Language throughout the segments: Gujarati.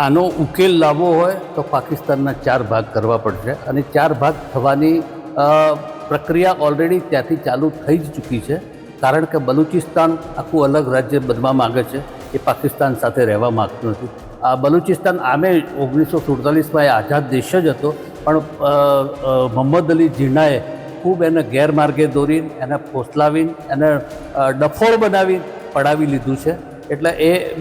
આનો ઉકેલ લાવવો હોય તો પાકિસ્તાનના ચાર ભાગ કરવા પડશે અને ચાર ભાગ થવાની પ્રક્રિયા ઓલરેડી ત્યાંથી ચાલુ થઈ જ ચૂકી છે. કારણ કે બલુચિસ્તાન આખું અલગ રાજ્ય બનવા માગે છે. એ પાકિસ્તાન સાથે રહેવા માગતું નથી. આ બલુચિસ્તાન આમે ઓગણીસો સુડતાલીસમાં એ આઝાદ દેશ જ હતો. પણ મોહમ્મદ અલી ઝીણાએ ખૂબ એને ગેરમાર્ગે દોરીને, એને ફોસલાવીને, એને ડફોળ બનાવી, પડાવી લીધું છે. એટલે એ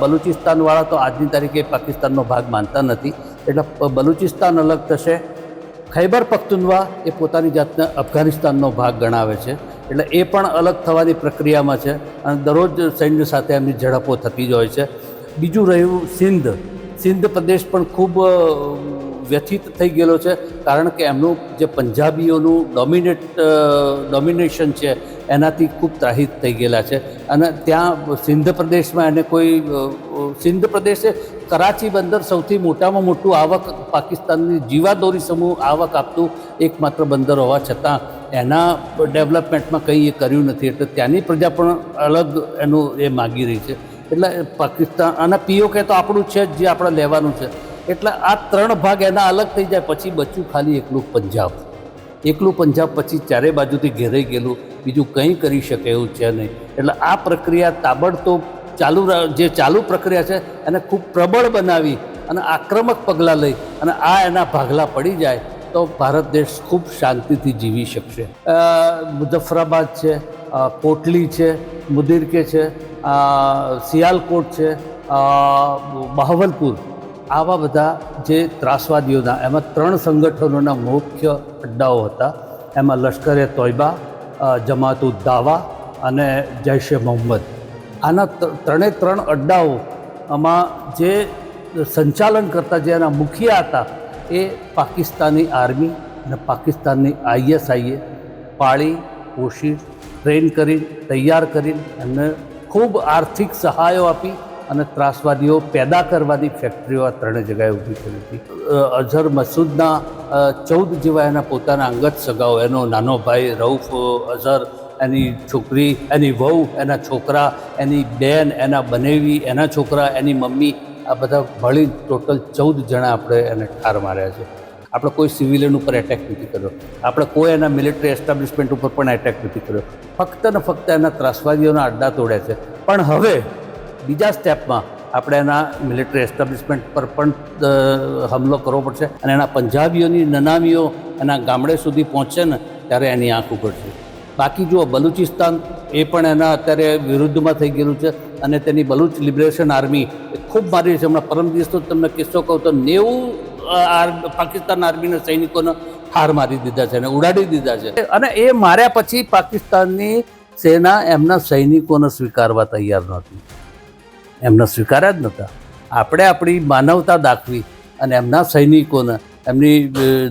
બલુચિસ્તાનવાળા તો આજની તારીખે પાકિસ્તાનનો ભાગ માનતા નથી. એટલે બલુચિસ્તાન અલગ થશે. ખૈબર પખ્તુનવા એ પોતાની જાતને અફઘાનિસ્તાનનો ભાગ ગણાવે છે. એટલે એ પણ અલગ થવાની પ્રક્રિયામાં છે અને દરરોજ સૈન્ય સાથે એમની ઝડપો થતી જ હોય છે. બીજું રહ્યું સિંધ. સિંધ પ્રદેશ પણ ખૂબ વ્યથિત થઈ ગયેલો છે, કારણ કે એમનું જે પંજાબીઓનું ડોમિનેટ ડોમિનેશન છે, એનાથી ખૂબ ત્રાહિત થઈ ગયેલા છે. અને ત્યાં સિંધ પ્રદેશમાં એને કોઈ સિંધ પ્રદેશે કરાચી બંદર સૌથી મોટામાં મોટું આવક પાકિસ્તાનની જીવાદોરી સમૂહ આવક આપતું એકમાત્ર બંદર હોવા છતાં એના ડેવલપમેન્ટમાં કંઈ એ કર્યું નથી. એટલે ત્યાંની પ્રજા પણ અલગ એનું એ માગી રહી છે. એટલે પાકિસ્તાન, અને પીઓકે તો આપણું છે જ, જે આપણે લેવાનું છે. એટલે આ ત્રણ ભાગ એના અલગ થઈ જાય, પછી બચ્યું ખાલી એકલું પંજાબ. એકલું પંજાબ પછી ચારે બાજુથી ઘેરાઈ ગયેલું, બીજું કંઈ કરી શકે એવું છે નહીં. એટલે આ પ્રક્રિયા તાબડતોબ ચાલુ જે ચાલુ પ્રક્રિયા છે, એને ખૂબ પ્રબળ બનાવી અને આક્રમક પગલાં લઈ અને આ એના ભાગલા પડી જાય, તો ભારત દેશ ખૂબ શાંતિથી જીવી શકશે. મુઝફ્ફરાબાદ છે કોટલી છે, મુદિરકે છે સિયાલકોટ છે બહાવલપુર. આવા બધા જે ત્રાસવાદીઓના, એમાં ત્રણ સંગઠનોના મુખ્ય અડ્ડાઓ હતા. એમાં લશ્કરે તોયબા જમાત ઉદ દાવા અને જૈશ એ મોહમ્મદ. આના ત્રણે ત્રણ અડ્ડાઓ આમાં જે સંચાલન કરતા જે એના મુખિયા હતા એ પાકિસ્તાની આર્મી અને પાકિસ્તાનની આઈએસઆઈએ પાળી, પોષી, ટ્રેન કરી, તૈયાર કરીને એમને ખૂબ આર્થિક સહાયો આપી અને ત્રાસવાદીઓ પેદા કરવાની ફેક્ટરીઓ આ ત્રણેય જગાએ ઊભી કરી હતી. અઝહર મસૂદના ચૌદ જેવા એના પોતાના અંગત સગાઓ, એનો નાનો ભાઈ રઉફ અઝહર, એની છોકરી, એની વહુ, એના છોકરા, એની બેન, એના બનેવી, એના છોકરા, એની મમ્મી, આ બધા ભળી ટોટલ ચૌદ જણા આપણે એને ઠાર માર્યા છે. આપણે કોઈ સિવિલિયન ઉપર એટેક નથી કર્યો. આપણે કોઈ એના મિલિટરી એસ્ટાબ્લિશમેન્ટ ઉપર પણ એટેક નથી કર્યો. ફક્ત ને ફક્ત એના ત્રાસવાદીઓના અડ્ડા તોડ્યા છે. પણ હવે બીજા સ્ટેપમાં આપણે એના મિલિટરી એસ્ટાબ્લિશમેન્ટ પર પણ હમલો કરવો પડશે અને એના પંજાબીઓની નનામીઓ એના ગામડે સુધી પહોંચશે ને, ત્યારે એની આંખ ઉગડશે બાકી જુઓ, બલુચિસ્તાન એ પણ એના અત્યારે વિરુદ્ધમાં થઈ ગયેલું છે અને તેની બલુચ લિબરેશન આર્મી એ ખૂબ મારી છે. હમણાં પરમ દિવસ તો તમને કિસ્સો કહું તો નેવું પાકિસ્તાન આર્મીના સૈનિકોને હાર મારી દીધા છે અને ઉડાડી દીધા છે. અને એ માર્યા પછી પાકિસ્તાનની સેના એમના સૈનિકોને સ્વીકારવા તૈયાર નહોતી. એમને સ્વીકાર્યા જ નહોતા. આપણે આપણી માનવતા દાખવી અને એમના સૈનિકોને એમની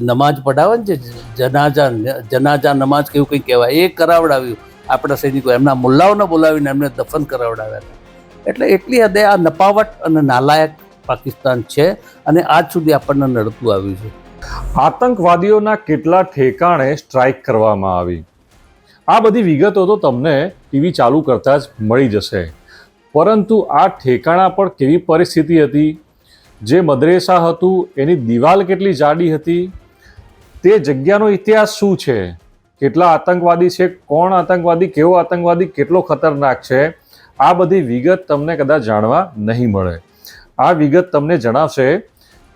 નમાજ પઢાવે ને જે જનાજા જનાજા નમાજ કેવું કંઈ કહેવાય, એ કરાવડાવ્યું. આપણા સૈનિકો એમના મુલ્લાઓને બોલાવીને એમને દફન કરાવડાવ્યા એટલે એટલી હદે આ નપાવટ અને નાલાયક પાકિસ્તાન છે અને આજ સુધી આપણને નડતું આવ્યું છે. આતંકવાદીઓના કેટલા ઠેકાણે સ્ટ્રાઇક કરવામાં આવી? આ બધી વિગતો તો તમને ટીવી ચાલુ કરતાં જ મળી જશે. પરંતુ આ ઠેકાણા પર કેવી પરિસ્થિતિ હતી? જે મદ્રેસા હતું, એની દિવાલ કેટલી જાડી હતી? તે જગ્યાનો ઇતિહાસ શું છે? કેટલા આતંકવાદી છે? કોણ આતંકવાદી? કેવો આતંકવાદી? કેટલો ખતરનાક છે? આ બધી વિગત તમને કદાચ જાણવા નહીં મળે. આ વિગત તમને જણાવશે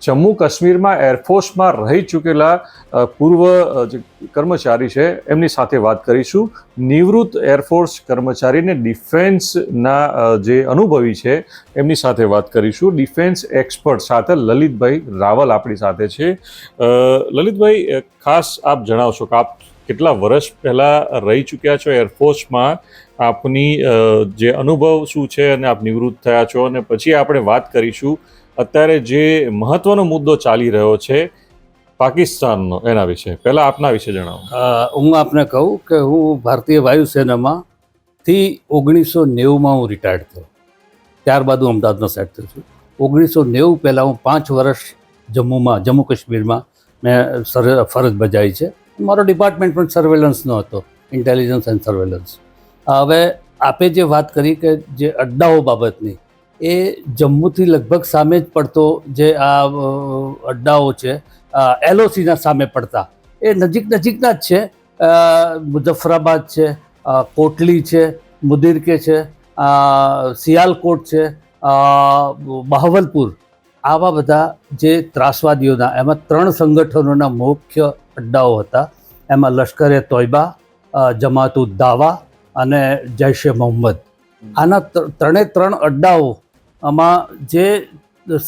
જમ્મુ કાશ્મીરમાં એરફોર્સમાં રહી ચૂકેલા પૂર્વ જે કર્મચારી છે, એમની સાથે વાત કરીશું. નિવૃત્ત એરફોર્સ કર્મચારીને ડિફેન્સના જે અનુભવી છે, એમની સાથે વાત કરીશું. ડિફેન્સ એક્સપર્ટ સાથે લલિતભાઈ રાવલ આપણી સાથે છે. લલિતભાઈ ખાસ આપ જણાવશો કે આપ કેટલા વર્ષ પહેલાં રહી ચૂક્યા છો એરફોર્સમાં? આપની જે અનુભવ શું છે અને આપ નિવૃત્ત થયા છો? અને પછી આપણે વાત કરીશું અત્યારે જે મહત્વનો મુદ્દો ચાલી રહ્યો છે પાકિસ્તાનનો, એના વિશે. પહેલા આપના વિશે જણાવો. હું આપને કહું કે હું ભારતીય વાયુસેનામાંથી ઓગણીસો નેવુંમાં હું રિટાયર્ડ થયો. ત્યારબાદ હું અમદાવાદમાં સેટ થયો છું. ઓગણીસો નેવું પહેલાં હું પાંચ વર્ષ જમ્મુમાં, જમ્મુ કાશ્મીરમાં મેં સર, ફરજ બજાવી છે. મારો ડિપાર્ટમેન્ટ પણ સર્વેલન્સનો હતો ઇન્ટેલિજન્સ એન્ડ સર્વેલન્સ હવે આપે જે વાત કરી કે જે અડ્ડાઓ બાબતની એ જમ્મુથી લગભગ સામે જ પડતો જે આ અડ્ડાઓ છે એલઓસીના સામે પડતા. એ નજીક નજીકના જ છે. મુઝફ્ફરાબાદ છે કોટલી છે, મુદિરકે છે સિયાલકોટ છે બહાવલપુર. આવા બધા જે ત્રાસવાદીઓના, એમાં ત્રણ સંગઠનોના મુખ્ય અડ્ડાઓ હતા. એમાં લશ્કરે તોયબા જમાત દાવા અને જૈશ એ મોહમ્મદ. આના ત્રણે ત્રણ અડ્ડાઓ આમાં જે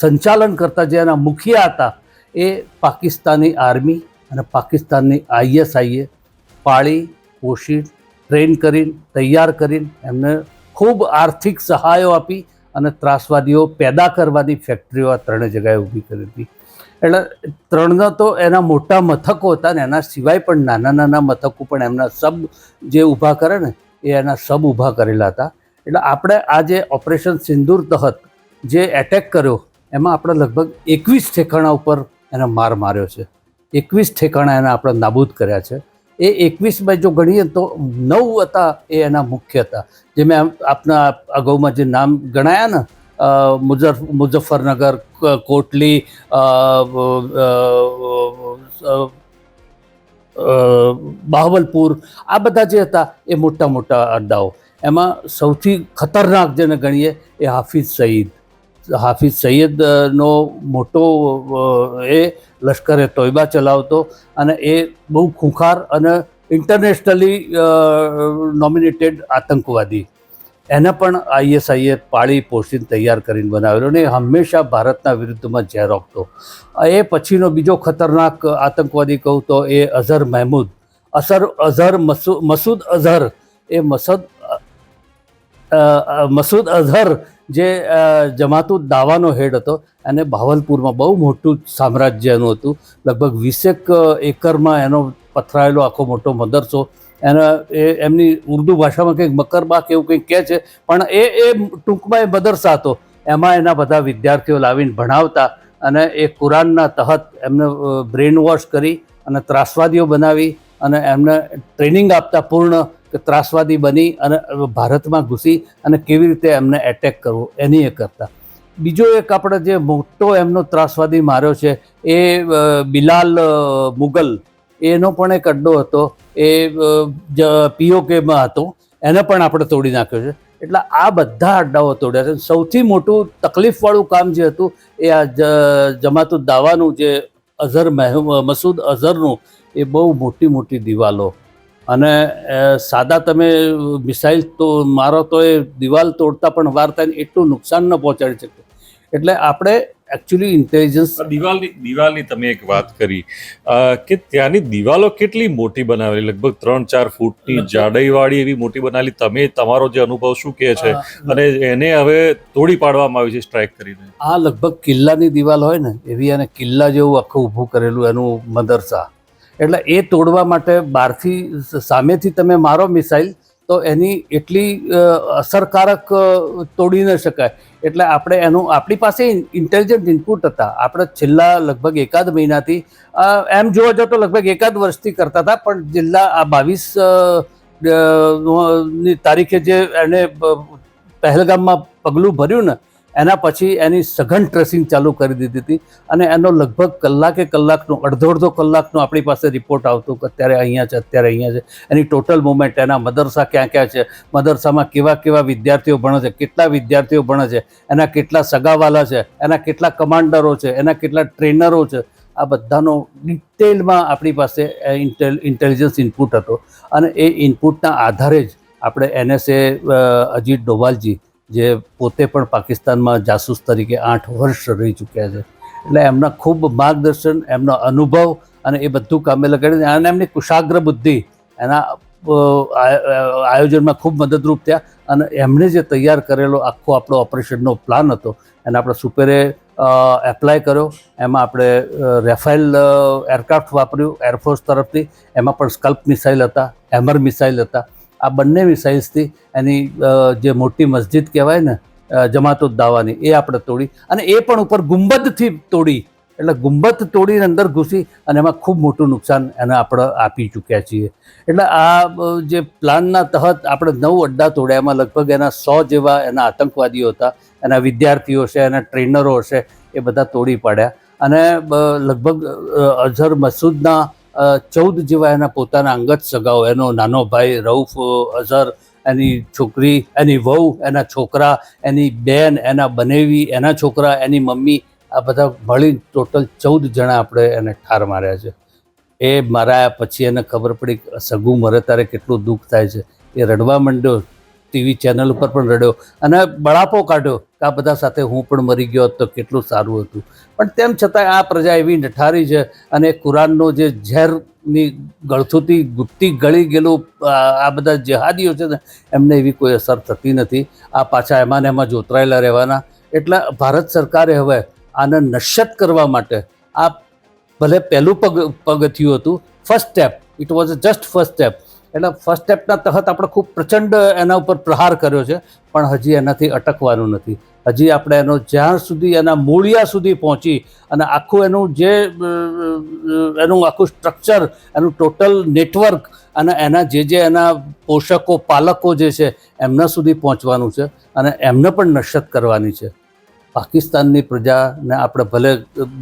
સંચાલન કરતા જે એના મુખિયા હતા, એ પાકિસ્તાની આર્મી અને પાકિસ્તાનની આઈએસઆઈએ પાળી, પોષી, ટ્રેન કરીને, તૈયાર કરીને એમને ખૂબ આર્થિક સહાયો આપી અને ત્રાસવાદીઓ પેદા કરવાની ફેક્ટરીઓ આ ત્રણે જગાએ ઊભી કરી હતી. એટલે ત્રણનો તો એના મોટા મથકો હતા ને એના સિવાય પણ નાના નાના મથકો પણ એમના સબ જે ઊભા કરે ને, એ એના સબ ઊભા કરેલા હતા. એટલે આપણે આ જે ઓપરેશન સિંદૂર તહત જે એટેક કર્યો એમાં આપણે લગભગ એકવીસ ઠેકાણા ઉપર એને માર માર્યો છે. એકવીસ ઠેકાણા એને આપણે નાબૂદ કર્યા છે. એ એકવીસમાં જો ગણીએ તો નવ હતા એ એના મુખ્ય હતા. જે મેં આપના અગાઉમાં જે નામ ગણાયા ને અ, મુઝફ મુઝફ્ફરનગર કોટલી બાહવલપુર આ બધા જે હતા એ મોટા મોટા અડ્ડાઓ એમાં સૌથી ખતરનાક જેને ગણીએ એ હાફિઝ સઈદ. હાફિઝ સૈયદનો મોટો એ લશ્કરે તોયબા ચલાવતો અને એ બહુ ખૂંખાર અને ઇન્ટરનેશનલી નોમિનેટેડ આતંકવાદી. એને પણ આઈએસઆઈએ પાળી પોષીને તૈયાર કરીને બનાવેલો એ હંમેશા ભારતના વિરુદ્ધમાં ઝેર આપતો. એ પછીનો બીજો ખતરનાક આતંકવાદી કહું તો એ અઝહર મહેમૂદ. અસર અઝહર મસૂ, મસૂદ અઝહર એ મસદ મસૂદ અઝહર જે અ, જમાતુદ દાવાનો હેડ હતો અને ભાવલપુરમાં બહુ મોટું સામ્રાજ્ય એનું હતું. લગભગ વીસેક એકરમાં એનો પથરાયેલો આખો મોટો મદરસો. એના એ એમની ઉર્દુ ભાષામાં કંઈક મકરબા કે એવું કંઈક કહે છે પણ એ એ ટૂંકમાં એ મદરસા હતો. એમાં એના બધા વિદ્યાર્થીઓ લાવીને ભણાવતા અને એ કુરાનના તહત એમને બ્રેન વોશ કરી અને ત્રાસવાદીઓ બનાવી અને એમને ટ્રેનિંગ આપતા પૂર્ણ ત્રાસવાદી બની અને ભારતમાં ઘૂસી અને કેવી રીતે એમને એટેક કરવો, એની એ કરતા. બીજો એક આપણે જે મોટો એમનો ત્રાસવાદી માર્યો છે, એ બિલાલ મુગલ, એનો પણ એક અડ્ડો હતો. એ પીઓકેમાં હતો. એને પણ આપણે તોડી નાખ્યો છે. એટલે આ બધા અડ્ડાઓ તોડ્યા છે. સૌથી મોટું તકલીફવાળું કામ જે હતું, એ આ જ- જમાતુદ દાવાનું જે મહેમ, મસૂદ અઝહરનું એ બહુ મોટી મોટી દિવાલો અને સાદા તમે મિસાઇલ તો મારો તો એ દિવાલ તોડતા પણ વાર થાય એટલું નુકસાન ન પહોંચાડી શકે. એટલે આપણે એકચ્યુઅલી ઇન્ટેલિજન્સ દિવાલની દિવાલની તમે એક વાત કરી. કે ત્યાંની દિવાલો કેટલી મોટી બનાવેલી? લગભગ ત્રણ ચાર ફૂટની જાડાઈવાળી એવી મોટી બનાવેલી. તમે તમારો જે અનુભવ શું કહે છે? અને એને હવે તોડી પાડવામાં આવી છે સ્ટ્રાઇક કરીને. આ લગભગ કિલ્લાની દિવાલ હોય ને એવી અને કિલ્લા જેવું આખું ઊભું કરેલું એનું મદરસા. એટલે એ તોડવા માટે બહારથી સામેથી તમે મારો મિસાઇલ, તો એની એટલી અસરકારક તોડી ન શકાય. એટલે આપણે એનું, આપણી પાસે ઇન્ટેલિજન્ટ ઇનપુટ હતા. આપણે છેલ્લા લગભગ એકાદ મહિનાથી એમ જોવા જાઓ તો લગભગ એકાદ વર્ષથી કરતા હતા, પણ જિલ્લા આ બાવીસની તારીખે જે એને પહેલગામમાં પગલું ભર્યું ને એના પછી એની સઘન ટ્રેસિંગ ચાલુ કરી દીધી હતી અને એનો લગભગ કલાકે કલાકનો, અડધો અડધો કલાકનો આપણી પાસે રિપોર્ટ આવતો કે અત્યારે અહીંયા છે, અત્યારે અહીંયા છે. એની ટોટલ મુવમેન્ટ એના મદરસા ક્યાં ક્યાં છે, મદરસામાં કેવા કેવા વિદ્યાર્થીઓ ભણે છે, કેટલા વિદ્યાર્થીઓ ભણે છે, એના કેટલા સગાવાલા છે, એના કેટલા કમાન્ડરો છે, એના કેટલા ટ્રેનરો છે, આ બધાનો ડિટેલમાં આપણી પાસે ઇન્ટેલ ઇન્ટેલિજન્સ ઇનપુટ હતો. અને એ ઇનપુટના આધારે જ આપણે એનએસએ અજીત ડોભાલજી જે પોતે પણ પાકિસ્તાનમાં જાસૂસ તરીકે આઠ વર્ષ રહી ચૂક્યા છે. એટલે એમના ખૂબ માર્ગદર્શન, એમનો અનુભવ અને એ બધું કામે લગાડીને અને એમની કુશાગ્ર બુદ્ધિ એના આયોજનમાં ખૂબ મદદરૂપ થયા અને એમણે જે તૈયાર કરેલો આખો આપણો ઓપરેશનનો પ્લાન હતો, એને આપણે સુપેરે એપ્લાય કર્યો. એમાં આપણે રેફાઇલ એરક્રાફ્ટ વાપર્યું એરફોર્સ તરફથી. એમાં પણ સ્કલ્પ મિસાઇલ હતા, હેમર મિસાઇલ હતા. આ બંને મિસાઇલ્સથી એની જે મોટી મસ્જિદ કહેવાય ને જમાતુદ દાવાની એ આપણે તોડી અને એ પણ ઉપર ગુંબદથી તોડી, એટલે ગુંબદ તોડીને અંદર ઘૂસી અને એમાં ખૂબ મોટું નુકસાન એને આપણે આપી ચૂક્યા છીએ. એટલે આ જે પ્લાનના તહત આપણે નવ અડ્ડા તોડ્યા, એમાં લગભગ એના સો જેવા એના આતંકવાદીઓ હતા, એના વિદ્યાર્થીઓ છે એના ટ્રેનરો છે એ બધા તોડી પાડ્યા. અને લગભગ અઝહર મસૂદના ચૌદ જેવા એના પોતાના અંગત સગાઓ, એનો નાનો ભાઈ રઉફ અઝર, એની છોકરી, એની વહુ, એના છોકરા, એની બેન, એના બનેવી, એના છોકરા, એની મમ્મી, આ બધા મળી ટોટલ ચૌદ જણા આપણે એને ઠાર માર્યા છે. એ માર્યા પછી એને ખબર પડી સગું મરે ત્યારે કેટલું દુઃખ થાય છે. એ રડવા માંડ્યો. ટીવી ચેનલ ઉપર પણ રડ્યો અને બળાપો કાઢ્યો કે આ બધા સાથે હું પણ મરી ગયો તો કેટલું સારું હતું. પણ તેમ છતાં આ પ્રજા એવી નઠારી છે અને કુરાનનો જે ઝેરની ગળથુથી ગુપ્તી ગળી ગયેલું, આ બધા જેહાદીઓ છે ને, એમને એવી કોઈ અસર થતી નથી. આ પાછા એમાં ને એમાં જોતરાયેલા રહેવાના. એટલે ભારત સરકારે હવે આને નશ્યત કરવા માટે આ ભલે પહેલું પગ, પગથિયું હતું first step it was just first step એટલે ફર્સ્ટ સ્ટેપના તહત આપણે ખૂબ પ્રચંડ એના ઉપર પ્રહાર કર્યો છે, પણ હજી એનાથી અટકવાનું નથી. હજી આપણે એનો જ્યાં સુધી એના મૂળિયા સુધી પહોંચી અને આખું એનું જે એનું આખું સ્ટ્રક્ચર એનું ટોટલ નેટવર્ક અને એના જે જે એના પોષકો, પાલકો જે છે, એમના સુધી પહોંચવાનું છે અને એમને પણ નશ્યત કરવાની છે. પાકિસ્તાનની પ્રજાને આપણે ભલે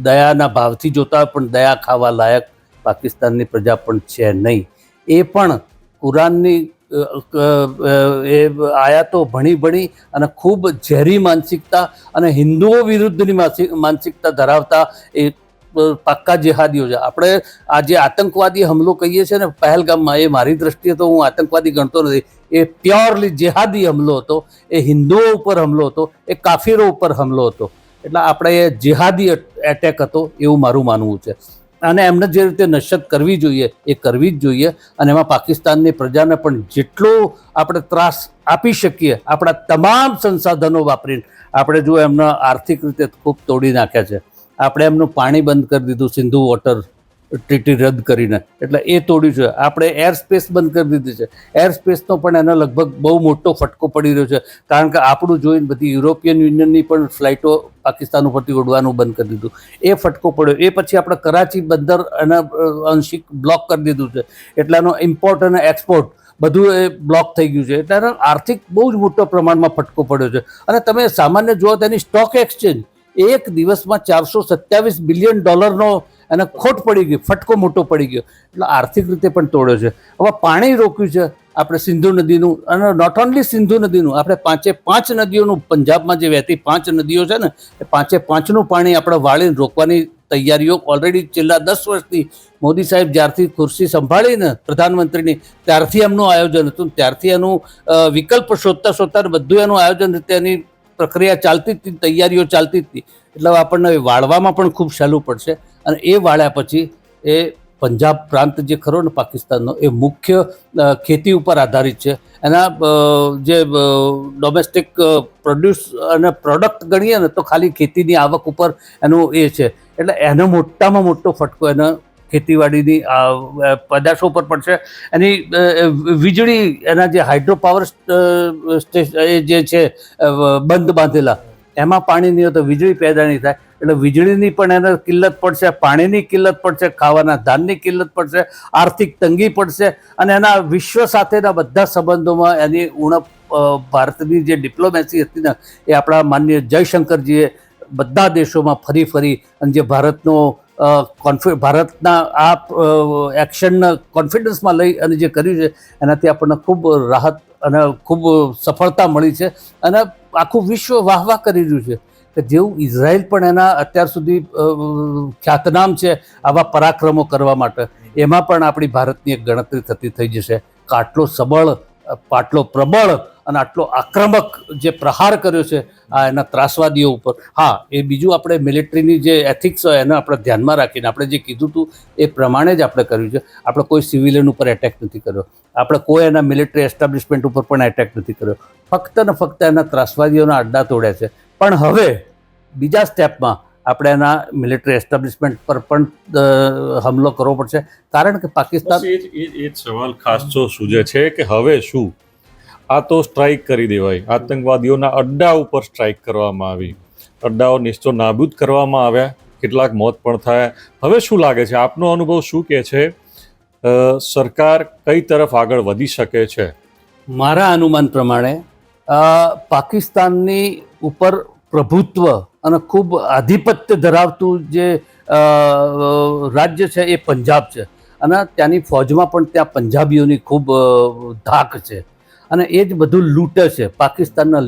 દયાના ભાવથી જોતા પણ દયા ખાવા લાયક પાકિસ્તાનની પ્રજા પણ છે નહીં. એ પણ કુરાનની એ આયાતો ભણી ભણી અને ખૂબ ઝેરી માનસિકતા અને હિન્દુઓ વિરુદ્ધની માનસિક- માનસિકતા ધરાવતા એ પાક્કા જેહાદીઓ છે. આપણે આ જે આતંકવાદી હમલો કહીએ છીએ ને, પહેલગામમાં એ મારી દ્રષ્ટિએ તો હું આતંકવાદી ગણતો નથી. એ પ્યોરલી જેહાદી હમલો હતો, એ હિન્દુઓ ઉપર હમલો હતો, એ કાફીરો ઉપર હમલો હતો. એટલે આપણે એ જેહાદી એટેક હતો એવું મારું માનવું છે. અને એમને જે રીતે નશ્યત કરવી જોઈએ એ કરવી જ જોઈએ. અને એમાં પાકિસ્તાનની પ્રજાને પણ જેટલો આપણે ત્રાસ આપી શકીએ, આપણા તમામ સંસાધનો વાપરીને, આપણે જો એમના આર્થિક રીતે ખૂબ તોડી નાખ્યા છે. આપણે એમનું પાણી બંધ કરી દીધું, સિંધુ વોટર ટ્રીટી રદ કરીને. એટલે એ તોડ્યું છે. આપણે એર સ્પેસ બંધ કરી દીધી છે. એર સ્પેસનો પણ એને લગભગ બહુ મોટો ફટકો પડી રહ્યો છે. કારણ કે આપણું જોઈને બધી યુરોપિયન યુનિયનની પણ ફ્લાઇટો પાકિસ્તાન ઉપરથી ઉડવાનું બંધ કરી દીધું. એ ફટકો પડ્યો. એ પછી આપણે કરાચી બંદર એના અ, અંશિક બ્લોક કરી દીધું છે. એટલાનો ઇમ્પોર્ટ અને એક્સપોર્ટ બધું એ બ્લોક થઈ ગયું છે. એટલે આર્થિક બહુ જ મોટો પ્રમાણમાં ફટકો પડ્યો છે. અને તમે સામાન્ય જુઓ તેની સ્ટોક એક્સચેન્જ એક દિવસમાં ચારસો સત્યાવીસ બિલિયન ડોલરનો એને ખોટ પડી ગઈ ફટકો મોટો પડી ગયો. એટલે આર્થિક રીતે પણ તોડ્યો છે. હવે પાણી રોક્યું છે, આપણે સિંધુ નદીનું, અને નોટ ઓનલી સિંધુ નદીનું, આપણે પાંચે પાંચ નદીઓનું, પંજાબમાં જે વહેતી પાંચ નદીઓ છે ને, એ પાંચે પાંચનું પાણી આપણે વાળીને રોકવાની તૈયારીઓ ઓલરેડી છેલ્લા દસ વર્ષથી મોદી સાહેબ જ્યારથી ખુરશી સંભાળીને પ્રધાનમંત્રીની, ત્યારથી એમનું આયોજન હતું, ત્યારથી એનું વિકલ્પ શોધતા શોધતા બધું એનું આયોજન તેની પ્રક્રિયા ચાલતી જ હતી, તૈયારીઓ ચાલતી જ હતી. એટલે આપણને વાળવામાં પણ ખૂબ સહેલું પડશે. અને એ વાળ્યા પછી એ પંજાબ પ્રાંત જે ખરો ને પાકિસ્તાનનો, એ મુખ્ય ખેતી ઉપર આધારિત છે. એના જે ડોમેસ્ટિક પ્રોડ્યુસ અને પ્રોડક્ટ ગણીએ ને તો ખાલી ખેતીની આવક ઉપર એનું એ છે. એટલે એનો મોટામાં મોટો ફટકો એનો ખેતીવાડીની પેદાશો ઉપર પડશે એની વીજળી, એના જે હાઇડ્રો પાવર સ્ટેશન જે છે બંધ બાંધેલા, એમાં પાણી નહીં હોય તો વીજળી પેદા નહીં થાય. એટલે વીજળીની પણ એને કિલ્લત પડશે, પાણીની કિલ્લત પડશે, ખાવાના ધાનની કિલ્લત પડશે, આર્થિક તંગી પડશે અને એના વિશ્વ સાથેના બધા સંબંધોમાં એની ઉણપ ભારતની જે ડિપ્લોમેસી હતી ને, એ આપણા માન્ય જયશંકરજીએ બધા દેશોમાં ફરી ફરી અને જે ભારતનો કોન્ફિ ભારતના આ એક્શનને કોન્ફિડન્સમાં લઈ અને જે કર્યું છે, એનાથી આપણને ખૂબ રાહત અને ખૂબ સફળતા મળી છે અને આખું વિશ્વ વાહ વાહ કરી રહ્યું છે. કે જેવું ઇઝરાયલ પણ એના અત્યાર સુધી ખ્યાતનામ છે આવા પરાક્રમો કરવા માટે, એમાં પણ આપણી ભારતની એક ગણતરી થતી થઈ જશે. આટલો સબળ આટલો પ્રબળ અને આટલો આક્રમક જે પ્રહાર કર્યો છે, આ એના ત્રાસવાદીઓ ઉપર. હા, એ બીજું આપણે મિલિટરીની જે એથિક્સ હોય એને આપણે ધ્યાનમાં રાખીને, આપણે જે કીધું હતું એ પ્રમાણે જ આપણે કર્યું છે. આપણે કોઈ સિવિલિયન ઉપર એટેક નથી કર્યો. આપણે કોઈ એના મિલિટરી એસ્ટાબ્લિશમેન્ટ ઉપર પણ એટેક નથી કર્યો. ફક્ત ને ફક્ત એના ત્રાસવાદીઓના અડ્ડા તોડ્યા છે. પણ હવે બીજા સ્ટેપમાં આપણે એના મિલિટરી એસ્ટાબ્લિશમેન્ટ પર પણ હુમલો કરવો પડશે. કારણ કે પાકિસ્તાન એ જ એ એ જ સવાલ ખાસ તો સૂજે છે કે હવે શું? આ તો સ્ટ્રાઇક કરી દેવાય. આતંકવાદીઓના અડ્ડા ઉપર સ્ટ્રાઇક કરવામાં આવી. અડ્ડાઓ નિશ્ચો નાબૂદ કરવામાં આવ્યા. કેટલાક મોત પણ થયા. હવે શું લાગે છે? આપનો અનુભવ શું કહે છે? સરકાર કઈ તરફ આગળ વધી શકે છે? મારા અનુમાન પ્રમાણે પાકિસ્તાનની ઉપર પ્રભુત્વ અને ખૂબ આધિપત્ય ધરાવતું જે રાજ્ય છે એ પંજાબ છે. અને ત્યાંની ફોજમાં પણ ત્યાં પંજાબીઓની ખૂબ ધાક છે. અને એ જ બધું લૂંટે છે. પાકિસ્તાનના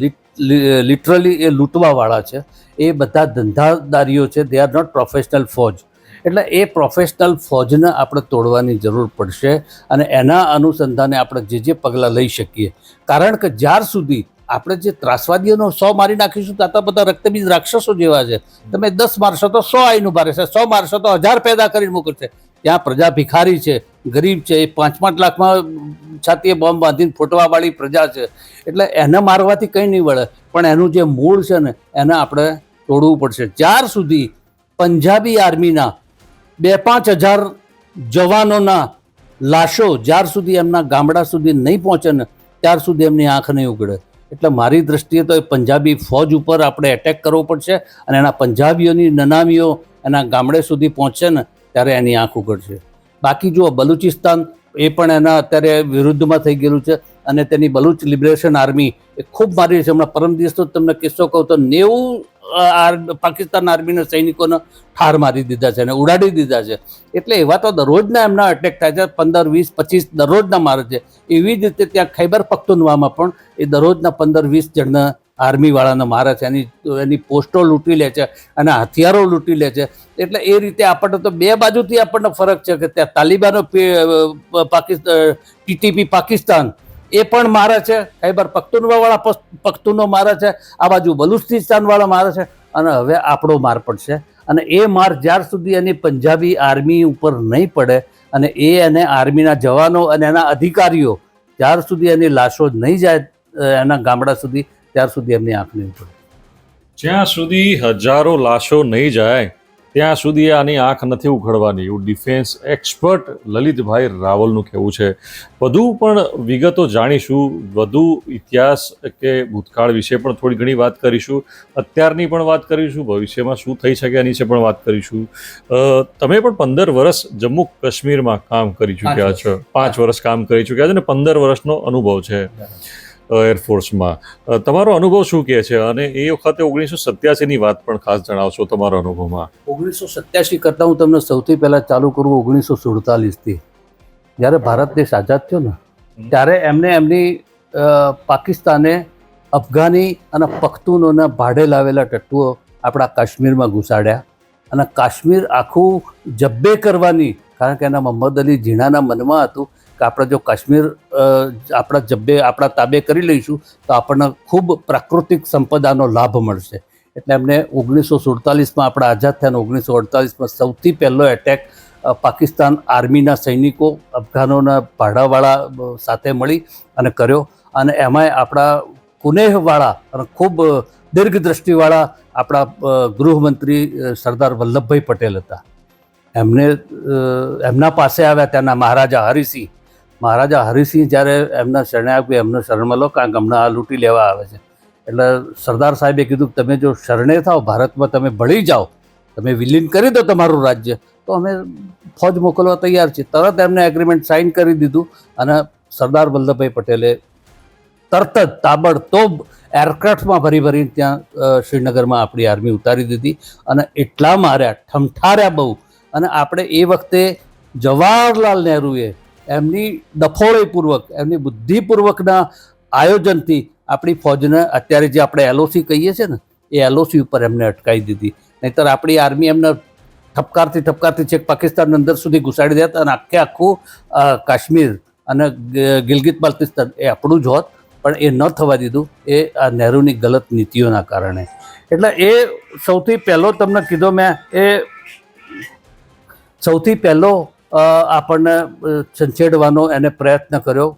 લિટરલી એ લૂંટવાવાળા છે. એ બધા ધંધાદારીઓ છે. દે આર નોટ પ્રોફેશનલ ફોજ. એટલે એ પ્રોફેશનલ ફોજને આપણે તોડવાની જરૂર પડશે અને એના અનુસંધાને આપણે જે જે પગલાં લઈ શકીએ. કારણ કે જ્યાર સુધી આપણે જે ત્રાસવાદીઓનો સો મારી નાખીશું તો આ તો બધા રક્તબીજ રાક્ષસો જેવા છે. તમે દસ મારશો તો સો આઈનું છે સો મારશો તો હજાર પેદા કરીને મોકલશે. ત્યાં પ્રજા ભિખારી છે, ગરીબ છે, એ પાંચ પાંચ લાખમાં છાતીએ બોમ્બ બાંધીને ફૂટવાવાળી પ્રજા છે. એટલે એને મારવાથી કંઈ નહીં વળે, પણ એનું જે મૂળ છે ને, એને આપણે તોડવું પડશે. જ્યાર સુધી પંજાબી આર્મીના બે પાંચ હજાર જવાનોના લાશો જ્યાર સુધી એમના ગામડા સુધી નહીં પહોંચે ને, ત્યાર સુધી એમની આંખ નહીં ઉગડે. એટલે મારી દ્રષ્ટિએ તો એ પંજાબી ફોજ ઉપર આપણે એટેક કરવો પડશે અને એના પંજાબીઓની નનામીઓ એના ગામડે સુધી પહોંચશે ને ત્યારે એની આંખ ઉગડશે બાકી જુઓ, બલુચિસ્તાન એ પણ એના અત્યારે વિરુદ્ધમાં થઈ ગયેલું છે અને તેની બલુચ લિબરેશન આર્મી એ ખૂબ મારી છે. હમણાં પરમ દિવસનો તો તમને કિસ્સો કહું તો નેવું પાકિસ્તાન આર્મીના સૈનિકોને ઠાર મારી દીધા છે અને ઉડાડી દીધા છે. એટલે એવા તો દરરોજના એમના અટેક થાય છે. પંદર, વીસ, પચીસ દરરોજના મારે છે. એવી જ રીતે ત્યાં ખૈબર પખ્તુનવામાં પણ એ દરરોજના પંદર, વીસ જણના આર્મીવાળાને મારે છે. એની એની પોસ્ટો લૂંટી લે છે અને હથિયારો લૂંટી લે છે. એટલે એ રીતે આપણને તો બે બાજુથી આપણને ફરક છે કે ત્યાં તાલિબાનો પાકિસ્તાન ટીટીપી પાકિસ્તાન એ પણ મારે છે. ખૈબર, પખ્તુનવાવાળા પખ્તુનો મારે છે. આ બાજુ બલુચિસ્તાનવાળા મારે છે. અને હવે આપણો માર પડશે. અને એ માર જ્યાર સુધી એની પંજાબી આર્મી ઉપર નહીં પડે અને એ એને આર્મીના જવાનો અને એના અધિકારીઓ જ્યાર સુધી એની લાશો નહીં જાય એના ગામડા સુધી, ત્યાર સુધી એમની આંખ નહીં પડે જ્યાં સુધી હજારો લાશો નહીં જાય ત્યાં સુધી આની આંખ નથી ઉઘડવાની. એવું ડિફેન્સ એક્સપર્ટ લલિતભાઈ રાવલનું કહેવું છે. વધુ પણ વિગતો જાણીશું. વધુ ઇતિહાસ કે ભૂતકાળ વિશે પણ થોડી ઘણી વાત કરીશું. અત્યારની પણ વાત કરીશું. ભવિષ્યમાં શું થઈ શકે એની વિશે પણ વાત કરીશું. તમે પણ પંદર વર્ષ જમ્મુ કાશ્મીરમાં કામ કરી ચૂક્યા છો. પાંચ વર્ષ કામ કરી ચૂક્યા છો અને પંદર વર્ષનો અનુભવ છે. એરફોર્સમાં તમારો અનુભવ શું કહે છે? અને એ વખતે ઓગણીસો સત્યાસીની વાત પણ ખાસ જણાવશો તમારા અનુભવમાં. ઓગણીસો સત્યાસી કરતાં હું તમને સૌથી પહેલાં ચાલુ કરું ઓગણીસો સુડતાલીસથી. જ્યારે ભારત દેશ આઝાદ થયો ને ત્યારે એમને એમની પાકિસ્તાને અફઘાની અને પખ્તુનોના ભાડે લાવેલા ટટ્ટુઓ આપણા કાશ્મીરમાં ઘુસાડ્યા. અને કાશ્મીર આખું જબ્બે કરવાની કારણ કે એના મોહમ્મદ અલી ઝીણાના મનમાં હતું કે આપણે જો કાશ્મીર આપણા જબ્બે, આપણા તાબે કરી લઈશું, તો આપણને ખૂબ પ્રાકૃતિક સંપદાનો લાભ મળશે. એટલે એમને ઓગણીસો સુડતાલીસમાં આપણા આઝાદ થયા ઓગણીસો અડતાલીસમાં સૌથી પહેલો એટેક પાકિસ્તાન આર્મીના સૈનિકો, અફઘાનોના ભાડાવાળા સાથે મળી અને કર્યો. અને એમાંય આપણા કુનેહવાળા અને ખૂબ દીર્ઘદ્રષ્ટિવાળા આપણા ગૃહમંત્રી સરદાર વલ્લભભાઈ પટેલ હતા. એમને એમના પાસે આવ્યા ત્યાંના મહારાજા હરિસિંહ. મહારાજા હરિસિંહ જ્યારે એમના શરણે આપ્યું એમને શરણમાં લો, કારણ કે હમણાં આ લૂંટી લેવા આવે છે. એટલે સરદાર સાહેબે કીધું કે તમે જો શરણે થાઓ, ભારતમાં તમે ભળી જાઓ, તમે વિલીન કરી દો તમારું રાજ્ય. તો અમે ફોજ મોકલવા તૈયાર છીએ. તરત એમને એગ્રીમેન્ટ સાઇન કરી દીધું અને સરદાર વલ્લભભાઈ પટેલે તરત જ તાબડતોબ એરક્રાફ્ટમાં ભરી ભરીને ત્યાં શ્રીનગરમાં આપણી આર્મી ઉતારી દીધી અને એટલા માર્યા, ઠમઠાર્યા બહુ. અને આપણે એ વખતે જવાહરલાલ નહેરુએ એમની ડફોળીપૂર્વક એમની બુદ્ધિપૂર્વકના આયોજનથી આપણી ફોજને અત્યારે જે આપણે એલઓસી કહીએ છીએ ને, એ એલઓસી ઉપર એમને અટકાવી દીધી. નહીંતર આપણી આર્મી એમને ઠપકારથી ઠપકારથી છેક પાકિસ્તાનની અંદર સુધી ઘુસાડી દેતા અને આખે આખું કાશ્મીર અને ગિલગિત બાલ્તિસ્તાન એ આપણું જ હોત, પણ એ ન થવા દીધું. એ આ નહેરુની ગલત નીતિઓના કારણે. એટલે એ સૌથી પહેલો તમને કીધો મેં, એ સૌથી પહેલો આપણને છંછેડવાનો એને પ્રયત્ન કર્યો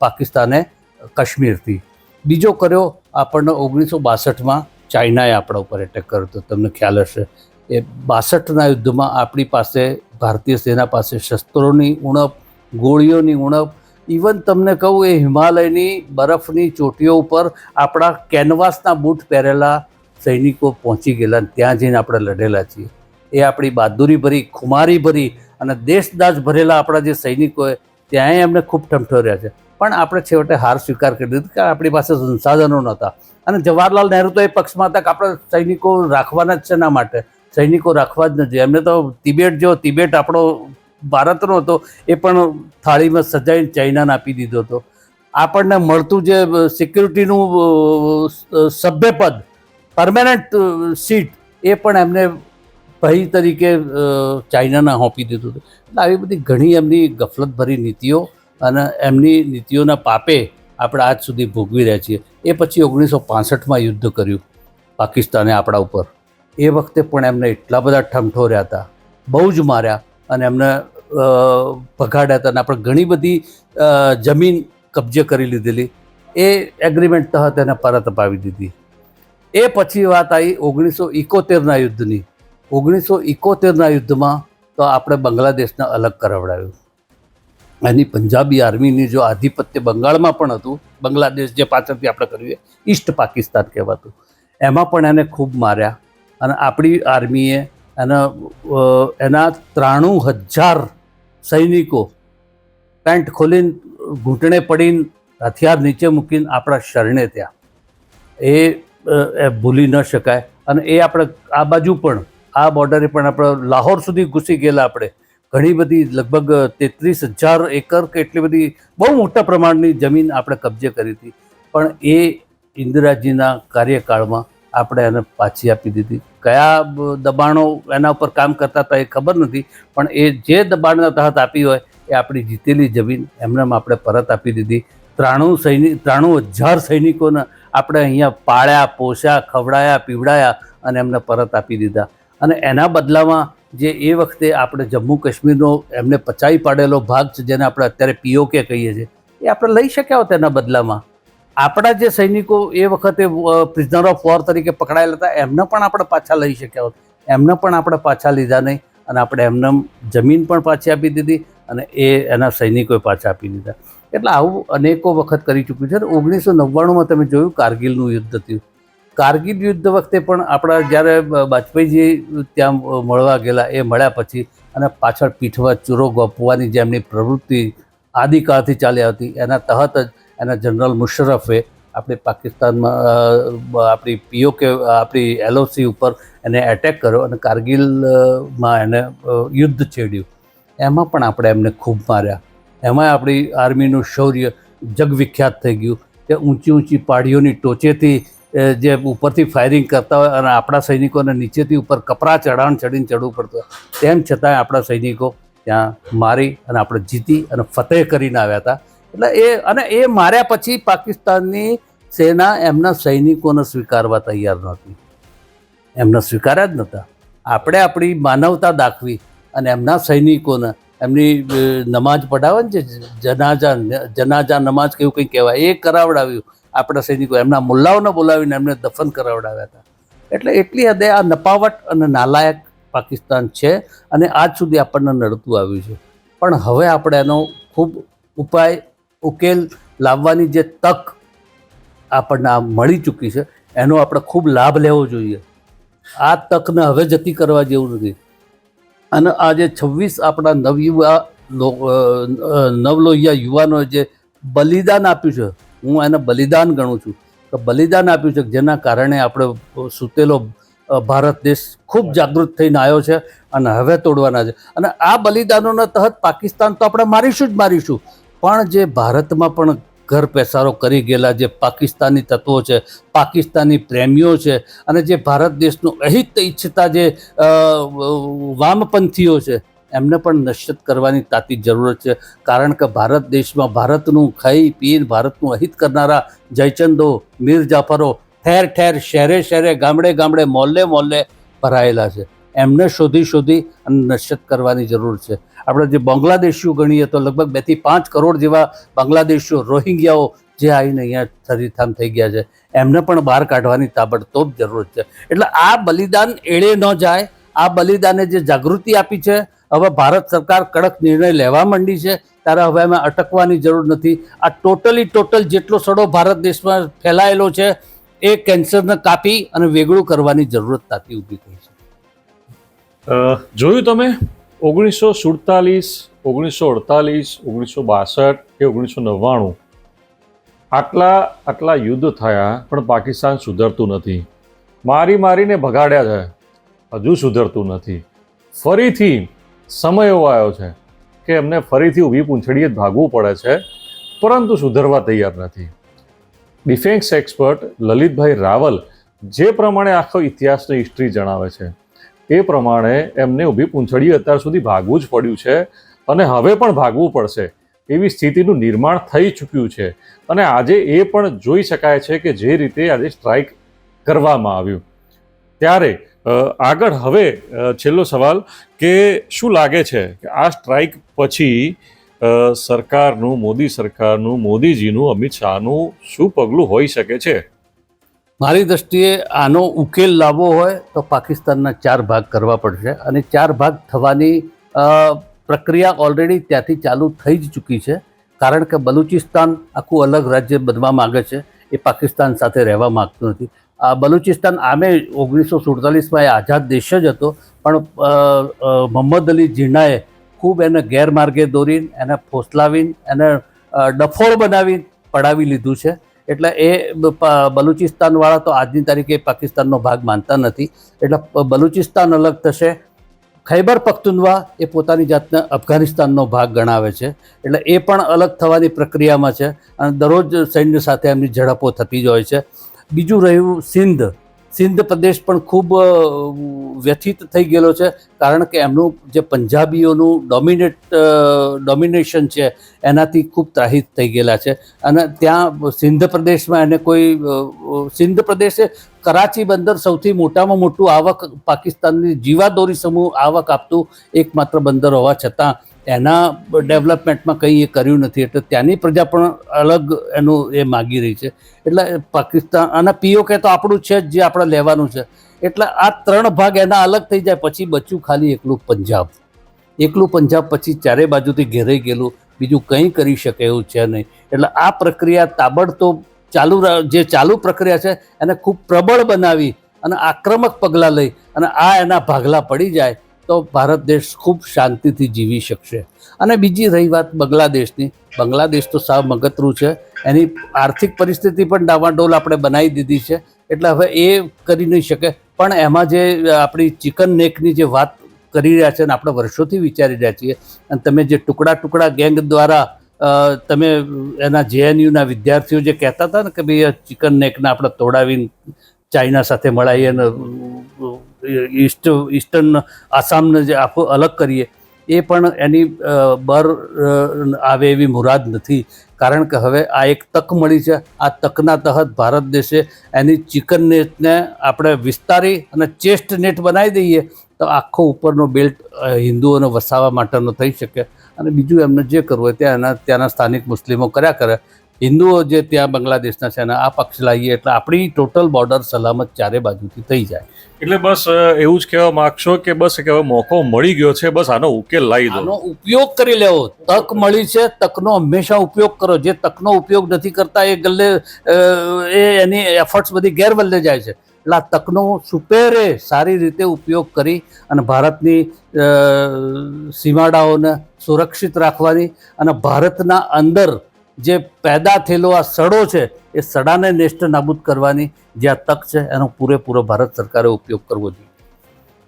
પાકિસ્તાને કાશ્મીરથી. બીજો કર્યો આપણને ઓગણીસો બાસઠમાં ચાઇનાએ આપણા ઉપર એટેક કર્યો હતો. તમને ખ્યાલ હશે. એ બાસઠના યુદ્ધમાં આપણી પાસે, ભારતીય સેના પાસે શસ્ત્રોની ઉણપ, ગોળીઓની ઉણપ ઇવન તમને કહું એ હિમાલયની બરફની ચોટીઓ ઉપર આપણા કેનવાસના બૂટ પહેરેલા સૈનિકો પહોંચી ગયેલા ત્યાં જઈને આપણે લડેલા છીએ. એ આપણી બહાદુરી ભરી ખુમારી ભરી અને દેશદાજ ભરેલા આપણા જે સૈનિકોએ ત્યાંય એમને ખૂબ ઠમઠોર્યા છે. પણ આપણે છેવટે હાર સ્વીકાર કરી દીધી કે આપણી પાસે સંસાધનો નહોતા. અને જવાહરલાલ નહેરુ તો એ પક્ષમાં હતા કે આપણે સૈનિકો રાખવાના જ છે ના માટે. સૈનિકો રાખવા જ નથી. એમને તો તિબેટ જો તિબેટ આપણો ભારતનો હતો, એ પણ થાળીમાં સજાઈને ચાઇનાને આપી દીધો હતો. આપણને મળતું જે સિક્યુરિટીનું સભ્યપદ પરમેનન્ટ સીટ એ પણ એમને ભાઈ તરીકે ચાઇનાને સોંપી દીધું હતું. એટલે આવી બધી ઘણી એમની ગફલતભરી નીતિઓ અને એમની નીતિઓના પાપે આપણે આજ સુધી ભોગવી રહ્યા છીએ. એ પછી ઓગણીસો પાસઠમાં યુદ્ધ કર્યું પાકિસ્તાને આપણા ઉપર. એ વખતે પણ એમને એટલા બધા ઠમઠોર્યા હતા. બહુ જ માર્યા અને એમને ભગાડ્યા હતા અને આપણે ઘણી બધી જમીન કબજે કરી લીધેલી. એ એગ્રીમેન્ટ તહત એને પરત અપાવી દીધી. એ પછી વાત આવી ઓગણીસો ઇકોતેરના યુદ્ધની. ઓગણીસો ઇકોતેરના યુદ્ધમાં તો આપણે બાંગ્લાદેશને અલગ કરાવડાવ્યું એની પંજાબી આર્મીની જો આધિપત્ય બંગાળમાં પણ હતું, બાંગ્લાદેશ જે પાછળથી આપણે કર્યું ઈસ્ટ પાકિસ્તાન કહેવાતું. એમાં પણ એને ખૂબ માર્યા અને આપણી આર્મીએ એના એના ત્રાણું હજાર સૈનિકો પેન્ટ ખોલીને, ઘૂંટણે પડીને, હથિયાર નીચે મૂકીને આપણા શરણે ત્યાં એ ભૂલી ન શકાય અને એ આપણે, આ બાજુ પણ આ બોર્ડરે પણ આપણે લાહોર સુધી ઘૂસી ગયેલા આપણે. ઘણી બધી લગભગ તેત્રીસ હજાર એકર કે એટલી બધી બહુ મોટા પ્રમાણની જમીન આપણે કબજે કરી હતી. પણ એ ઇન્દિરાજીના કાર્યકાળમાં આપણે એને પાછી આપી દીધી. કયા દબાણો એના ઉપર કામ કરતા હતા એ ખબર નથી, પણ એ જે દબાણના તહત આપી હોય એ આપણી જીતેલી જમીન એમનેમ આપણે પરત આપી દીધી. ત્રાણું સૈનિક ત્રાણું હજાર સૈનિકોને આપણે અહીંયા પાળ્યા, પોષ્યા, ખવડાયા, પીવડાયા અને એમને પરત આપી દીધા. અને એના બદલામાં જે એ વખતે આપણે જમ્મુ કાશ્મીરનો એમને પચાવી પાડેલો ભાગ છે, જેને આપણે અત્યારે પીઓકે કહીએ છીએ, એ આપણે લઈ શક્યા હોત એના બદલામાં. આપણા જે સૈનિકો એ વખતે પ્રિઝનર ઓફ વોર તરીકે પકડાયેલા હતા, એમને પણ આપણે પાછા લઈ શક્યા હોત. એમને પણ આપણે પાછા લીધા નહીં, અને આપણે એમને જમીન પણ પાછી આપી દીધી, અને એ એના સૈનિકોએ પાછા આપી દીધા. એટલે આવું અનેકો વખત કરી ચૂક્યું છે ઓગણીસો નવ્વાણુંમાં તમે જોયું, કારગિલનું યુદ્ધ થયું. કારગિલ યુદ્ધ વખતે પણ આપણા જ્યારે વાજપેયીજી ત્યાં મળવા ગયેલા, એ મળ્યા પછી અને પાછળ પીઠવા ચૂરો ગોપવાની જે એમની પ્રવૃત્તિ આદિકાળથી ચાલી આવતી, એના તહત જ એના જનરલ મુશરફે આપણે પાકિસ્તાનમાં આપણી પીઓકે આપણી એલઓસી ઉપર એને એટેક કર્યો અને કારગિલમાં એને યુદ્ધ છેડ્યું. એમાં પણ આપણે એમને ખૂબ માર્યા. એમાં આપણી આર્મીનું શૌર્ય જગવિખ્યાત થઈ ગયું. કે ઊંચી ઊંચી પહાડીઓની ટોચેથી જે ઉપરથી ફાયરિંગ કરતા હોય અને આપણા સૈનિકોને નીચેથી ઉપર કપરા ચઢાણ ચડીને ચડવું પડતું હોય. તેમ છતાંય આપણા સૈનિકો ત્યાં મારી અને આપણે જીતી અને ફતેહ કરીને આવ્યા હતા. એટલે એ, અને એ માર્યા પછી પાકિસ્તાનની સેના એમના સૈનિકોને સ્વીકારવા તૈયાર નહોતી. એમને સ્વીકાર્યા જ નહોતા. આપણે આપણી માનવતા દાખવી અને એમના સૈનિકોને, એમની નમાજ પઢાવે ને જે જનાજા જનાજા નમાજ કે એવું કંઈ કહેવાય, એ કરાવડાવ્યું. આપણા સૈનિકો એમના મુલ્લાઓને બોલાવીને એમને દફન કરાવડાવ્યા હતા. એટલે એટલી હદે આ નપાવટ અને નાલાયક પાકિસ્તાન છે અને આજ સુધી આપણને નડતું આવ્યું છે. પણ હવે આપણે એનો ખૂબ ઉપાય, ઉકેલ લાવવાની જે તક આપણને આ મળી ચૂકી છે, એનો આપણે ખૂબ લાભ લેવો જોઈએ. આ તકને હવે જતી કરવા જેવું નથી. અને આ જે છવ્વીસ આપણા નવયુવા નવલોહિયા યુવાનોએ જે બલિદાન આપ્યું છે હું એને બલિદાન ગણું છું. તો બલિદાન આપ્યું છે જેના કારણે આપણે સૂતેલો ભારત દેશ ખૂબ જાગૃત થઈને આવ્યો છે અને હવે તોડવાના છે. અને આ બલિદાનોના તહત પાકિસ્તાન તો આપણે મારીશું જ મારીશું. પણ જે ભારતમાં પણ ઘર પેસારો કરી ગયેલા જે પાકિસ્તાની તત્વો છે, પાકિસ્તાની પ્રેમીઓ છે અને જે ભારત દેશનું અહિત ઈચ્છતા જે વામપંથીઓ છે એમને પણ નશ્યત કરવાની તાતી જરૂરત છે. કારણ કે ભારત દેશમાં ભારતનું ખાઈ પીન ભારતનું અહિત કરનારા જયચંદો, મીર જાફરો ઠેર ઠેર શહેરે શહેરે ગામડે ગામડે, મોલ્લે મોલ્લે ભરાયેલા છે. એમને શોધી શોધી અને નશ્યત કરવાની જરૂર છે. આપણે જે બાંગ્લાદેશીઓ ગણીએ તો લગભગ બેથી પાંચ કરોડ જેવા બાંગ્લાદેશીઓ રોહિંગ્યાઓ જે આવીને અહીંયા થરીથામ થઈ ગયા છે. એમને પણ બહાર કાઢવાની તાબડતોબ જરૂર છે. એટલે આ બલિદાન એળે ન જાય. આ બલિદાને જે જાગૃતિ આપી છે હવે ભારત સરકાર કડક નિર્ણય લેવા માંડી છે. ત્યારે હવે એમાં અટકવાની જરૂર નથી. આ ટોટલી ટોટલ જેટલો સડો ભારત દેશમાં ફેલાયેલો છે, એ કેન્સરને કાપી અને વેગળું કરવાની જરૂરત તાતી ઊભી થઈ છે. જોયું તમે? ઓગણીસો સુડતાલીસ, ઓગણીસો અડતાલીસ, ઓગણીસો બાસઠ કે ઓગણીસો નવ્વાણું. આટલા આટલા યુદ્ધ થયા, પણ પાકિસ્તાન સુધરતું નથી. મારી મારીને ભગાડ્યા છે. હજુ સુધરતું નથી. ફરીથી સમય એવો આવ્યો છે કે એમને ફરીથી ઊભી પૂંછડીએ ભાગવું પડે છે, પરંતુ સુધરવા તૈયાર નથી. ડિફેન્સ એક્સપર્ટ લલિતભાઈ રાવલ જે પ્રમાણે આખો ઇતિહાસની હિસ્ટ્રી જણાવે છે, એ પ્રમાણે એમને ઊભી પૂંછડી અત્યાર સુધી ભાગવું જ પડ્યું છે અને હવે પણ ભાગવું પડશે એવી સ્થિતિનું નિર્માણ થઈ ચૂક્યું છે અને આજે એ પણ જોઈ શકાય છે કે જે રીતે આજે સ્ટ્રાઇક કરવામાં આવ્યું. ત્યારે આગળ હવે છેલ્લો સવાલ કે શું લાગે છે કે આ સ્ટ્રાઇક પછી સરકારનું, મોદી સરકારનું, મોદીજીનું, અમિત શાહનું શું પગલું હોઈ શકે છે? મારી દૃષ્ટિએ આનો ઉકેલ લાવવો હોય તો પાકિસ્તાનના ચાર ભાગ કરવા પડશે અને ચાર ભાગ થવાની પ્રક્રિયા ઓલરેડી ત્યાંથી ચાલુ થઈ જ ચૂકી છે. કારણ કે બલુચિસ્તાન આખું અલગ રાજ્ય બનવા માગે છે. એ પાકિસ્તાન સાથે રહેવા માગતું નથી. બલુચિસ્તાન આમે ઓગણીસો સુડતાલીસમાં એ આઝાદ દેશ જ હતો. પણ મોહમ્મદ અલી ઝીણાએ ખૂબ એને ગેરમાર્ગે દોરીને, એને ફોસલાવીને, એને ડફોળ બનાવી પડાવી લીધું છે. એટલે એ બલુચિસ્તાનવાળા તો આજની તારીખે પાકિસ્તાનનો ભાગ માનતા નથી. એટલે બલુચિસ્તાન અલગ થશે. ખૈબર પખ્તુનવા એ પોતાની જાતને અફઘાનિસ્તાનનો ભાગ ગણાવે છે. એટલે એ પણ અલગ થવાની પ્રક્રિયામાં છે. અને દરરોજ સૈન્ય સાથે એમની ઝડપો થતી જ હોય છે. બીજું રહ્યું સિંધ. સિંધ પ્રદેશ પણ ખૂબ વ્યથિત થઈ ગયેલો છે, કારણ કે એમનું જે પંજાબીઓનું ડોમિનેટ ડોમિનેશન છે, એનાથી ખૂબ ત્રાહિત થઈ ગયેલા છે. અને ત્યાં સિંધ પ્રદેશમાં એને કોઈ સિંધ પ્રદેશે કરાચી બંદર સૌથી મોટામાં મોટું આવક પાકિસ્તાનની જીવાદોરી સમૂહ આવક આપતું એકમાત્ર બંદર હોવા છતાં એના ડેવલપમેન્ટમાં કંઈ એ કર્યું નથી. એટલે ત્યાંની પ્રજા પણ અલગ એનું એ માગી રહી છે. એટલે પાકિસ્તાન અને પીઓકે તો આપણું છે જ, જે આપણે લેવાનું છે. એટલે આ ત્રણ ભાગ એના અલગ થઈ જાય. પછી બચ્યું ખાલી એકલું પંજાબ. એકલું પંજાબ પછી ચારે બાજુથી ઘેરાઈ ગયેલું. બીજું કંઈ કરી શકે એવું છે નહીં. એટલે આ પ્રક્રિયા તાબડતોબ ચાલુ જે ચાલુ પ્રક્રિયા છે, એને ખૂબ પ્રબળ બનાવી અને આક્રમક પગલાં લઈ અને આ એના ભાગલા પડી જાય. તો ભારત દેશ ખૂબ શાંતિથી જીવી શકશે. અને બીજી રહી વાત બાંગ્લાદેશની. બાંગ્લાદેશ તો સાવ મગતરું છે. એની આર્થિક પરિસ્થિતિ પણ ડાવાડોલ આપણે બનાવી દીધી છે. એટલે હવે એ કરી નહીં શકે. પણ એમાં જે આપણી ચિકન નેકની જે વાત કરી રહ્યા છે અને આપણે વર્ષોથી વિચારી રહ્યા છીએ. અને તમે જે ટુકડા ટુકડા ગેંગ દ્વારા તમે એના જેએનયુના વિદ્યાર્થીઓ જે કહેતા હતા ને કે ભાઈ ચિકન નેકને આપણે તોડાવીને ચાઇના સાથે મળાવીએ અને ઈસ્ટ ઈસ્ટર્ન આસામને જે આખું અલગ કરીએ, એ પણ એની બર આવે એવી મુરાદ નથી. કારણ કે હવે આ એક તક મળી છે. આ તકના તહત ભારત દેશે એની ચિકન નેટને આપણે વિસ્તારી અને ચેસ્ટ નેટ બનાવી દઈએ, તો આખો ઉપરનો બેલ્ટ હિન્દુઓને વસાવવા માટેનો થઈ શકે. અને બીજું એમને જે કરવું હોય ત્યાં એના, ત્યાંના સ્થાનિક મુસ્લિમો કર્યા કરે. હિન્દુઓ જે ત્યાં બાંગ્લાદેશના છે આ પક્ષ લાવીએ એટલે આપણી ટોટલ બોર્ડર સલામત ચારે બાજુથી થઈ જાય. એટલે બસ એવું જ કહેવા માગશો કે બસ કે હવે મોકો મળી ગયો છે બસ આનો ઉકેલ લાવી દો. આનો ઉપયોગ કરી લેવો. તક મળી છે તકનો હંમેશા ઉપયોગ કરો. જે તકનો ઉપયોગ નથી કરતા એ ગલ્લે એ એની એફર્ટ્સ બધી ગેરવલ્લે જાય છે. એટલે આ તકનો સુપેરે સારી રીતે ઉપયોગ કરી અને ભારતની સીમાડાઓને સુરક્ષિત રાખવાની અને ભારતના અંદર જે પેદા થયેલો આ સડો છે, એ સડાને નેસ્ટ નાબૂદ કરવાની જે આ તક છે, એનો પૂરેપૂરો ભારત સરકારે ઉપયોગ કરવો જોઈએ.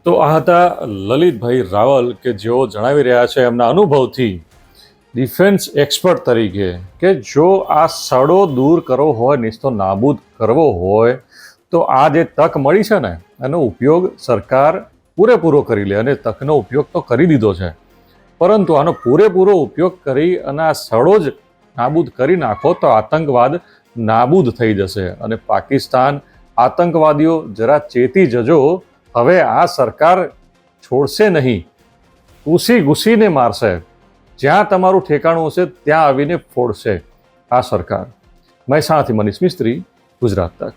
તો આ હતા લલિતભાઈ રાવલ કે જેઓ જણાવી રહ્યા છે એમના અનુભવથી ડિફેન્સ એક્સપર્ટ તરીકે કે જો આ સડો દૂર કરવો હોય નિસ્તો નાબૂદ કરવો હોય, તો આ જે તક મળી છે ને, એનો ઉપયોગ સરકાર પૂરેપૂરો કરી લે અને તકનો ઉપયોગ તો કરી દીધો છે. પરંતુ આનો પૂરેપૂરો ઉપયોગ કરી અને આ સડો જ નાબૂદ કરી નાખો તો આતંકવાદ નાબૂદ થઈ જશે. અને પાકિસ્તાન આતંકવાદીઓ જરા ચેતી જજો, હવે આ સરકાર છોડશે નહીં. ઘૂસી ઘૂસીને મારશે. જ્યાં તમારું ઠેકાણું હશે, ત્યાં આવીને ફોડશે આ સરકાર. મહેસાણાથી મનીષ મિસ્ત્રી, ગુજરાત તક.